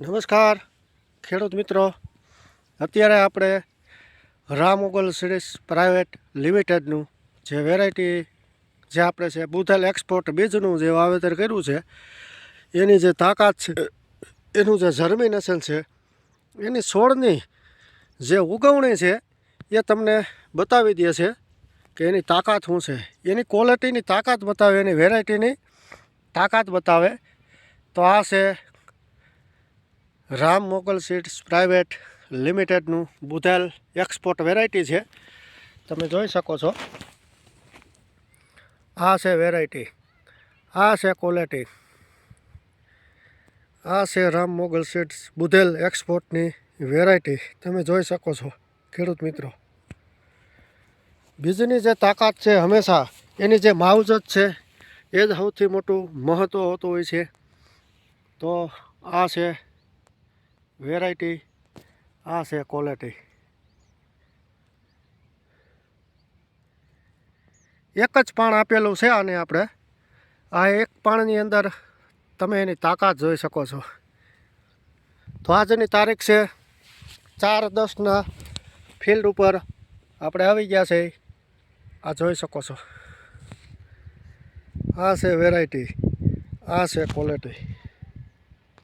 નમસ્કાર, ખેડૂત મિત્રો. અત્યારે આપણે રામ ઓગલ સીરીઝ પ્રાઇવેટ લિમિટેડનું જે વેરાયટી જે આપણે છે બુધેલ એક્સપોર્ટ બીજનું જે વાવેતર કર્યું છે, એની જે તાકાત છે, એનું જે જર્મિનેશન છે, એની છોડની જે ઉગવણી છે, એ તમને બતાવી દે છે કે એની તાકાત શું છે. એની ક્વોલિટીની તાકાત બતાવે, એની વેરાયટીની તાકાત બતાવે. તો આ છે રામ મોગલ સીડ્સ પ્રાઇવેટ લિમિટેડનું બુધેલ એક્સપોર્ટ વેરાયટી છે. તમે જોઈ શકો છો. આ છે વેરાયટી. આ છે ક્વોલિટી. આ છે રામ મોગલ સીડ્સ બુધેલ એક્સપોર્ટની વેરાયટી. તમે જોઈ શકો છો, ખેડૂત મિત્રો. બીજની જે તાકાત છે હંમેશા, એની જે માવજત છે, એ જ સૌથી મોટું મહત્ત્વ હોતું હોય છે. તો આ છે વેરાયટી. આ છે ક્વોલિટી એક જ પાણ આપેલું છે આને આપણે. આ એક પાણની અંદર તમે એની તાકાત જોઈ શકો છો. તો આજની તારીખ છે ચાર દસના ફિલ્ડ ઉપર આપણે આવી ગયા છે. આ જોઈ શકો છો. આ છે વેરાયટી આ છે ક્વોલિટી